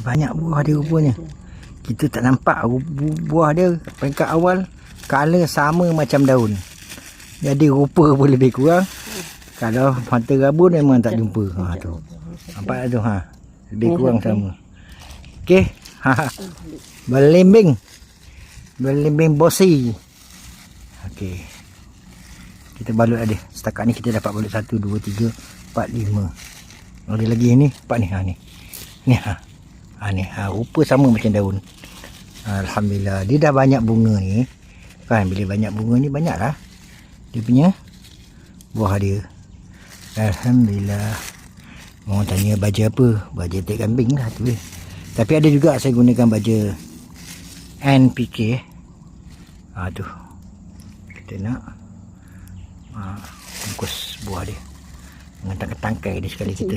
banyak buah dia rupanya. Kita tak nampak buah dia peringkat awal color sama macam daun. Jadi rupa pun lebih kurang. Kalau mata rabun memang tak jumpa. Ha tu. Nampak tu ha. Lebih kurang sama. Okey. Ha. ha. Belimbing. Belimbing bosi. Okey. Kita balut ada. Setakat ni kita dapat balut 1 2 3 4 5. Ada lagi ni, empat ni. Ha ni. Ni ha. Ha ni, ha rupa sama macam daun. Alhamdulillah. Dia dah banyak bunga ni. Kan bila banyak bunga ni banyaklah. Dia punya buah dia. Alhamdulillah. Mau tanya baja apa? Baja tek kambing lah tu. Tapi ada juga saya gunakan baja NPK. Ha tu. Kita nak ha, bungkus buah dia. Dengan tangkai dia sekali kita.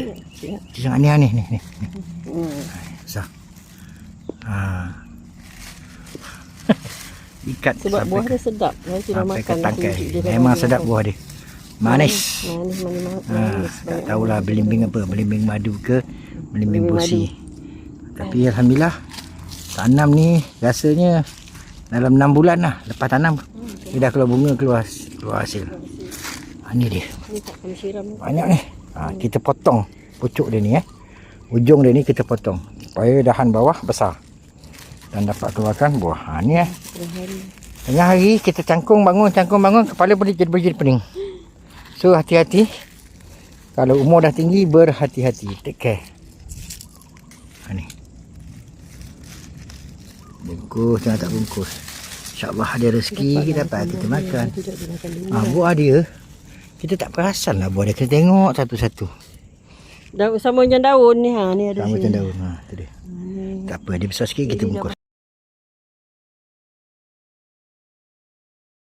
Jangan ni ni ni ni. Hmm. Sah. Ha. Ikat Sebab buah ke- dia sedap. Saya sudah makan. tangkai. kunci dia dah Memang sedap makan. buah dia. Manis. Manis, manis, manis. Ha, manis. tak tahulah belimbing apa, belimbing madu ke, belimbing Belimbing bosi. Tapi alhamdulillah tanam ni rasanya dalam 6 bulan lah lepas tanam dia dah keluar bunga keluar keluar hasil. Ni dia. Banyak ni. Ha, kita potong pucuk dia ni eh. Ujung dia ni kita potong supaya dahan bawah besar dan dapat keluarkan buah. Ha ni eh. Tengah hari kita cangkung bangun cangkung bangun kepala boleh jadi boleh jadi pening. So hati-hati. Kalau umur dah tinggi berhati-hati. Take care. Ha ni. Bungkus jangan tak bungkus. InsyaAllah ada rezeki kita dapat kita makan. Ha, buah dia kita tak perasan lah buah dia. Kita tengok satu-satu. Daun sama macam daun ni ha ni ada Sama sini. macam daun. Ha, tu dia. Ni. Tak apa, dia besar sikit kita bungkus.